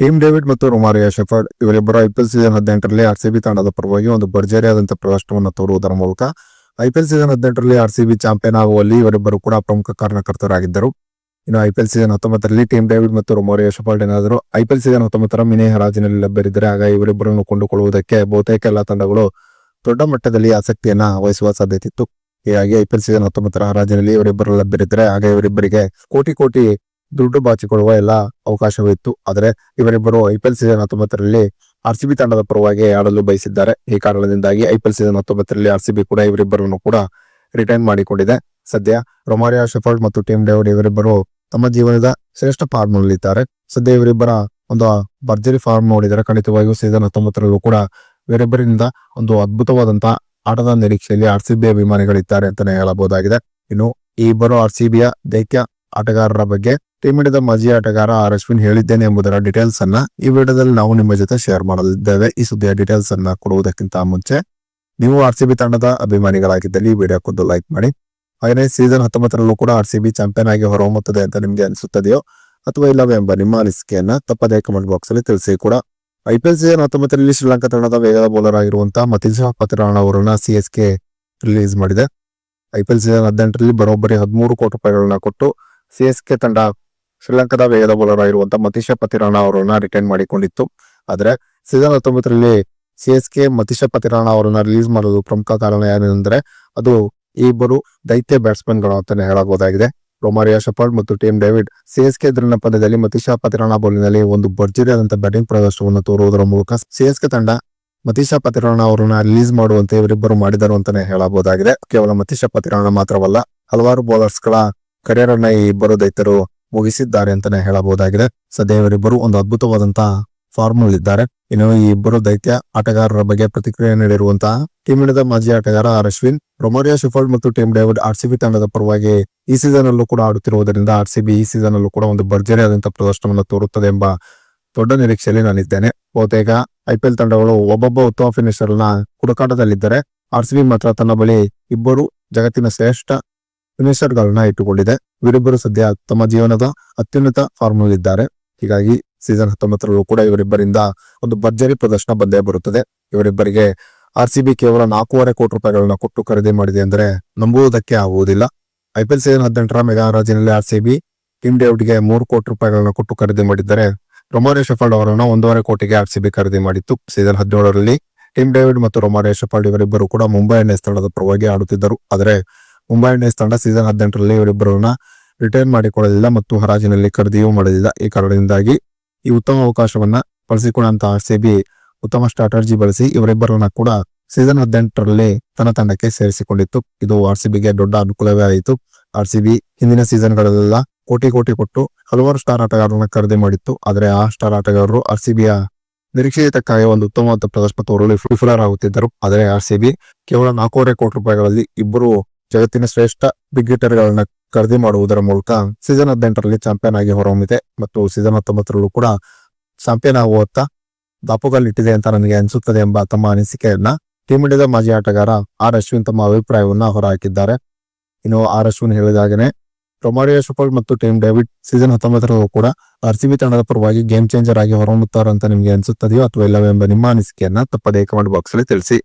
Team David ಮತ್ತು Romario Shepherd ಇವರಿಬ್ಬರು IPL season ಹದಿನೆಂಟರಲ್ಲಿ ಆರ್ ಸಿ ಬಿ ತಂಡದ ಪರವಾಗಿ ಒಂದು ಭರ್ಜರಿಯಾದಂತಹ ಪ್ರದರ್ಶನವನ್ನು ತೋರುವುದರ ಮೂಲಕ ಐಪಿಎಲ್ ಸೀಸನ್ ಹದಿನೆಂಟರಲ್ಲಿ ಆರ್ ಸಿ ಬಿ ಚಾಂಪಿಯನ್ ಆಗುವಲ್ಲಿ ಇವರಿಬ್ಬರು ಕೂಡ ಪ್ರಮುಖ ಕಾರಣಕರ್ತರಾಗಿದ್ದರು. ಇನ್ನು ಐಪಿಎಲ್ ಸೀಸನ್ ಹತ್ತೊಂಬತ್ತರಲ್ಲಿ ಟೀಮ್ ಡೇವಿಡ್ ಮತ್ತು ರೊಮಾರಿಯಾ ಶೆಫರ್ಡ್ ಏನಾದರೂ ಐಪಿಎಲ್ ಸೀಸನ್ ಹತ್ತೊಂಬತ್ತರ ಮಿನಿ ಹರಾಜಿನಲ್ಲಿ ಲಭ್ಯರಿದ್ದರೆ ಆಗ ಇವರಿಬ್ಬರನ್ನು ಕೊಂಡುಕೊಳ್ಳುವುದಕ್ಕೆ ಬಹುತೇಕ ಎಲ್ಲಾ ತಂಡಗಳು ದೊಡ್ಡ ಮಟ್ಟದಲ್ಲಿ ಆಸಕ್ತಿಯನ್ನ ವಹಿಸುವ ಸಾಧ್ಯತೆ ಇತ್ತು. ಹೀಗಾಗಿ ಐಪಿಎಲ್ ಸೀಸನ್ ಹತ್ತೊಂಬತ್ತರ ಹರಾಜಿನಲ್ಲಿ ಇವರಿಬ್ಬರು ಲಭ್ಯರಿದ್ದರೆ ಆಗ ಇವರಿಬ್ಬರಿಗೆ ಕೋಟಿ ಕೋಟಿ ದುಡ್ಡು ಬಾಚಿಕೊಳ್ಳುವ ಎಲ್ಲ ಅವಕಾಶವಿತ್ತು ಆದರೆ ಇವರಿಬ್ಬರು ಐಪಿಎಲ್ ಸೀಸನ್ ಹತ್ತೊಂಬತ್ತರಲ್ಲಿ ಆರ್ಸಿಬಿ ತಂಡದ ಪರವಾಗಿ ಆಡಲು ಬಯಸಿದ್ದಾರೆ. ಈ ಕಾರಣದಿಂದಾಗಿ ಐಪಿಎಲ್ ಸೀಸನ್ ಹತ್ತೊಂಬತ್ತರಲ್ಲಿ ಆರ್ಸಿಬಿ ಕೂಡ ಇವರಿಬ್ಬರನ್ನು ಕೂಡ ರಿಟೈನ್ ಮಾಡಿಕೊಂಡಿದೆ. ಸದ್ಯ ರೊಮಾರಿಯಾ ಶೆಫರ್ಡ್ ಮತ್ತು ಟೀಮ್ ಡೇವಿಡ್ ಇವರಿಬ್ಬರು ತಮ್ಮ ಜೀವನದ ಶ್ರೇಷ್ಠ ಫಾರ್ಮ್ ನಲ್ಲಿದ್ದಾರೆ ಸದ್ಯ ಇವರಿಬ್ಬರ ಒಂದು ಭರ್ಜರಿ ಫಾರ್ಮ್ ನೋಡಿದರೆ ಖಂಡಿತವಾಗಿಯೂ ಸೀಸನ್ ಹತ್ತೊಂಬತ್ತರಲ್ಲೂ ಕೂಡ ಇವರಿಬ್ಬರಿಂದ ಒಂದು ಅದ್ಭುತವಾದಂತಹ ಆಟದ ನಿರೀಕ್ಷೆಯಲ್ಲಿ ಆರ್ ಸಿ ಬಿ ಅಭಿಮಾನಿಗಳಿದ್ದಾರೆ ಅಂತಾನೆ ಹೇಳಬಹುದಾಗಿದೆ. ಇನ್ನು ಈ ಇಬ್ಬರು ಆರ್ ಸಿ ಬಿಯ ದೈತ್ಯ ಆಟಗಾರರ ಬಗ್ಗೆ ಟೀಮ್ ಇಂಡಿಯಾದ ಮಾಜಿ ಆಟಗಾರ ಆರ್ ಅಶ್ವಿನ್ ಹೇಳಿದ್ದೇನೆ ಎಂಬುದರ ಡೀಟೇಲ್ಸ್ ಅನ್ನ ಈ ವಿಡಿಯೋದಲ್ಲಿ ನಾವು ನಿಮ್ಮ ಜೊತೆ ಶೇರ್ ಮಾಡಲಿದ್ದೇವೆ. ಈ ಸುದ್ದಿಯ ಡೀಟೇಲ್ಸ್ ಅನ್ನ ಕೊಡುವುದಕ್ಕಿಂತ ಮುಂಚೆ ನೀವು ಆರ್ ಸಿ ಬಿ ತಂಡದ ಅಭಿಮಾನಿಗಳಾಗಿದ್ದಲ್ಲಿ ಈ ವಿಡಿಯೋಕ್ಕೊಂದು ಲೈಕ್ ಮಾಡಿ. ಹಾಗೆಯೇ ಸೀಸನ್ ಹತ್ತೊಂಬತ್ತರಲ್ಲೂ ಕೂಡ ಆರ್ ಸಿ ಬಿ ಚಾಂಪಿಯನ್ ಆಗಿ ಹೊರಹೊಮ್ಮುತ್ತದೆ ಅಂತ ನಿಮಗೆ ಅನಿಸುತ್ತದೆಯೋ ಅಥವಾ ಇಲ್ಲವೇ ಎಂಬ ನಿಮ್ಮ ಅನಿಸಿಕೆಯನ್ನ ತಪ್ಪದೇ ಕಮೆಂಟ್ ಬಾಕ್ಸ್ ಅಲ್ಲಿ ತಿಳಿಸಿ ಕೂಡ. ಐಪಿಎಲ್ ಸೀಸನ್ ಹತ್ತೊಂಬತ್ತರಲ್ಲಿ ಶ್ರೀಲಂಕಾ ತಂಡದ ವೇಗದ ಬೌಲರ್ ಆಗಿರುವಂತಹ ಮತೀಶಾ ಪತ್ರಾಣ ಅವರನ್ನ ಸಿ ಎಸ್ ಕೆ ರಿಲೀಸ್ ಮಾಡಿದೆ. ಐಪಿಎಲ್ ಸೀಸನ್ ಹದಿನೆಂಟರಲ್ಲಿ ಬರೋಬ್ಬರಿ ಹದಿಮೂರು ಕೋಟಿ ರೂಪಾಯಿಗಳನ್ನ ಕೊಟ್ಟು ಸಿ ಎಸ್ ಕೆ ತಂಡ ಶ್ರೀಲಂಕಾದ ವೇಗದ ಬೌಲರ್ ಆಗಿರುವಂತಹ ಮತೀಶ ಪತಿರಾಣ ಅವರನ್ನ ರಿಟೈನ್ ಮಾಡಿಕೊಂಡಿತ್ತು. ಆದ್ರೆ ಸೀಸನ್ ಹತ್ತೊಂಬತ್ತರಲ್ಲಿ C S K Matheesha Pathirana ಅವರನ್ನ ರಿಲೀಸ್ ಮಾಡಲು ಪ್ರಮುಖ ಕಾರಣ ಏನೆಂದ್ರೆ ಅದು ಇಬ್ಬರು ದೈತ್ಯ ಬ್ಯಾಟ್ಸ್ಮನ್ಗಳು ಅಂತಾನೆ ಹೇಳಬಹುದಾಗಿದೆ. ರೊಮಾರಿಯಾ ಶಫರ್ಡ್ ಮತ್ತು ಟೀಮ್ ಡೇವಿಡ್ ಸಿಎಸ್ಕೆ ಎದುರಿನ ಪಂದ್ಯದಲ್ಲಿ ಮತೀಶಾ ಪತಿರಾಣ ಬೌಲಿನಲ್ಲಿ ಒಂದು ಭರ್ಜರಿಯಾದಂತಹ ಬ್ಯಾಟಿಂಗ್ ಪ್ರದರ್ಶನವನ್ನು ತೋರುವುದರ ಮೂಲಕ ಸಿಎಸ್ಕೆ ತಂಡ ಮತೀಶಾ ಪತಿರಾಣ ಅವರನ್ನ ರಿಲೀಸ್ ಮಾಡುವಂತೆ ಇವರಿಬ್ಬರು ಮಾಡಿದರು ಅಂತಾನೆ ಹೇಳಬಹುದಾಗಿದೆ. ಕೇವಲ ಮತೀಶಾ ಪತಿರಾಣ ಮಾತ್ರವಲ್ಲ, ಹಲವಾರು ಬೌಲರ್ಸ್ಗಳ ಕರಿಯರ್ ಅನ್ನ ಈ ಇಬ್ಬರು ದೈತ್ಯರು ಮುಗಿಸಿದ್ದಾರೆ ಅಂತಾನೆ ಹೇಳಬಹುದಾಗಿದೆ. ಸದ್ಯ ಇವರಿಬ್ಬರು ಒಂದು ಅದ್ಭುತವಾದಂತಹ ಫಾರ್ಮ್ ನಲ್ಲಿದ್ದಾರೆ ಇನ್ನು ಈ ಇಬ್ಬರು ದೈತ್ಯ ಆಟಗಾರರ ಬಗ್ಗೆ ಪ್ರತಿಕ್ರಿಯೆ ನೀಡಿರುವಂತಹ ಟೀಮ್ ಇಂಡಿಯಾದ ಮಾಜಿ ಆಟಗಾರ ಆರ್ ಅಶ್ವಿನ್, ರೊಮಾರಿಯಾ ಶಿಫರ್ಡ್ ಮತ್ತು ಟೀಮ್ ಡೇವಿಡ್ ಆರ್ಸಿಬಿ ತಂಡದ ಪರವಾಗಿ ಈ ಸೀಸನ್ ಅಲ್ಲೂ ಕೂಡ ಆಡುತ್ತಿರುವುದರಿಂದ ಆರ್ ಸಿಬಿ ಈ ಸೀಸನ್ ಅಲ್ಲೂ ಕೂಡ ಒಂದು ಭರ್ಜರಿಯಾದಂತಹ ಪ್ರದರ್ಶನವನ್ನು ತೋರುತ್ತದೆ ಎಂಬ ದೊಡ್ಡ ನಿರೀಕ್ಷೆಯಲ್ಲಿ ನಾನಿದ್ದೇನೆ. ಬಹುತೇಕ ಐಪಿಎಲ್ ತಂಡಗಳು ಒಬ್ಬೊಬ್ಬ ಉತ್ತಮ ಫಿನಿಷರ್ನ ಹುಡುಕಾಟದಲ್ಲಿದ್ದರೆ ಆರ್ಸಿಬಿ ಮಾತ್ರ ತನ್ನ ಬಳಿ ಇಬ್ಬರು ಜಗತ್ತಿನ ಶ್ರೇಷ್ಠ ಫಿನಿಷರ್ ಗಳನ್ನ ಇಟ್ಟುಕೊಂಡಿದೆ. ಇವರಿಬ್ಬರು ಸದ್ಯ ತಮ್ಮ ಜೀವನದ ಅತ್ಯುನ್ನತ ಫಾರ್ಮ್ ಇದ್ದಾರೆ. ಹೀಗಾಗಿ ಸೀಸನ್ ಹತ್ತೊಂಬತ್ತರಲ್ಲೂ ಕೂಡ ಇವರಿಬ್ಬರಿಂದ ಒಂದು ಭರ್ಜರಿ ಪ್ರದರ್ಶನ ಬಂದೇ ಬರುತ್ತದೆ. ಇವರಿಬ್ಬರಿಗೆ ಆರ್ ಸಿ ಬಿ ಕೇವಲ ನಾಲ್ಕೂವರೆ ಕೋಟಿ ರೂಪಾಯಿಗಳನ್ನ ಕೊಟ್ಟು ಖರೀದಿ ಮಾಡಿದೆ ಅಂದ್ರೆ ನಂಬುವುದಕ್ಕೆ ಆಗುವುದಿಲ್ಲ. ಐಪಿಎಲ್ ಸೀಸನ್ ಹದಿನೆಂಟರ ಮೆಗಾ ರಾಜಿನಲ್ಲಿ ಆರ್ ಸಿ ಬಿ ಟೀಮ್ ಡೇವಿಡ್ಗೆ ಮೂರು ಕೋಟಿ ರೂಪಾಯಿಗಳನ್ನ ಕೊಟ್ಟು ಖರೀದಿ ಮಾಡಿದ್ದಾರೆ ರೊಮಾರಿಯೋ ಶೆಫರ್ಡ್ ಅವರನ್ನು ಒಂದೂವರೆ ಕೋಟಿಗೆ ಆರ್ ಸಿ ಬಿ ಖರೀದಿ ಮಾಡಿತ್ತು. ಸೀಸನ್ ಹದಿನೇಳರಲ್ಲಿ ಟೀಮ್ ಡೇವಿಡ್ ಮತ್ತು ರೊಮಾರಿಯೋ ಶೆಫರ್ಡ್ ಇವರಿಬ್ಬರು ಕೂಡ ಮುಂಬೈ ಸ್ಥಳದ ಪರವಾಗಿ ಆಡುತ್ತಿದ್ದರು. ಆದರೆ ಮುಂಬೈ ಇಂಡಿಯನ್ಸ್ ತಂಡ ಸೀಸನ್ ಹದಿನೆಂಟರಲ್ಲಿ ಇವರಿಬ್ಬರನ್ನ ರಿಟೈನ್ ಮಾಡಿಕೊಳ್ಳಲಿಲ್ಲ ಮತ್ತು ಹರಾಜಿನಲ್ಲಿ ಖರೀದಿಯೂ ಮಾಡಲಿಲ್ಲ. ಈ ಕಾರಣದಿಂದಾಗಿ ಈ ಉತ್ತಮ ಅವಕಾಶವನ್ನ ಬಳಸಿಕೊಂಡಂತ ಆರ್ ಉತ್ತಮ ಸ್ಟ್ರಾಟಜಿ ಬಳಸಿ ಇವರಿಬ್ಬರನ್ನ ಕೂಡ ಸೀಸನ್ ಹದಿನೆಂಟರಲ್ಲಿ ತನ್ನ ತಂಡಕ್ಕೆ ಸೇರಿಸಿಕೊಂಡಿತ್ತು. ಇದು ಆರ್ ಸಿ ದೊಡ್ಡ ಅನುಕೂಲವೇ ಆಯಿತು ಆರ್ ಸಿ ಬಿ ಹಿಂದಿನ ಗಳಲ್ಲೆಲ್ಲ ಕೋಟಿ ಕೋಟಿ ಕೊಟ್ಟು ಹಲವಾರು ಸ್ಟಾರ್ ಆಟಗಾರರನ್ನ ಖರೀದಿ ಮಾಡಿತ್ತು. ಆದರೆ ಆ ಸ್ಟಾರ್ ಆಟಗಾರರು ಆರ್ ಸಿ ನಿರೀಕ್ಷೆಗೆ ತಕ್ಕಾಗಿ ಒಂದು ಉತ್ತಮವಾದ ಪ್ರದರ್ಶನ ತೋರಲು ವಿಫಲರಾಗುತ್ತಿದ್ದರು ಆದರೆ ಆರ್ ಸಿ ಬಿ ಕೇವಲ ನಾಲ್ಕೂವರೆ ಕೋಟಿ ರೂಪಾಯಿಗಳಲ್ಲಿ ಇಬ್ಬರು ಜಗತ್ತಿನ ಶ್ರೇಷ್ಠ ಬಿಗ್ ಗಳನ್ನ ಖರೀದಿ ಮಾಡುವುದರ ಮೂಲಕ ಸೀಸನ್ ಹದಿನೆಂಟರಲ್ಲಿ ಚಾಂಪಿಯನ್ ಆಗಿ ಹೊರಹೊಮ್ಮಿದೆ ಮತ್ತು ಸೀಸನ್ ಹತ್ತೊಂಬತ್ತರಲ್ಲೂ ಕೂಡ ಚಾಂಪಿಯನ್ ಆಗುವತ್ತ ದಾಪುಗಾಲಿಟ್ಟಿದೆ ಅಂತ ನನಗೆ ಅನಿಸುತ್ತದೆ ಎಂಬ ತಮ್ಮ ಅನಿಸಿಕೆಯನ್ನ ಟೀಮ್ ಇಂಡಿಯಾದ ಮಾಜಿ ಆಟಗಾರ ಆರ್ ಅಶ್ವಿನ್ ತಮ್ಮ ಅಭಿಪ್ರಾಯವನ್ನ ಹೊರಹಾಕಿದ್ದಾರೆ. ಇನ್ನು ಆರ್ ಅಶ್ವಿನ್ ಹೇಳಿದಾಗನೆ, ರೊಮಾರಿಯೋ ಶುಪಲ್ ಮತ್ತು ಟೀಮ್ ಡೇವಿಡ್ ಸೀಸನ್ ಹತ್ತೊಂಬತ್ತರಲ್ಲೂ ಕೂಡ ಆರ್ಸಿಬಿ ತಂಡದ ಪರವಾಗಿ ಗೇಮ್ ಚೇಂಜರ್ ಆಗಿ ಹೊರಹೊಮ್ಮುತ್ತಾರೆ ಅಂತ ನಿಮಗೆ ಅನಿಸುತ್ತದೆಯೋ ಅಥವಾ ಇಲ್ಲವೇ ಎಂಬ ನಿಮ್ಮ ಅನಿಸಿಕೆಯನ್ನ ತಪ್ಪದೇ ಕಮೆಂಟ್ ಬಾಕ್ಸ್ ಅಲ್ಲಿ ತಿಳಿಸಿ.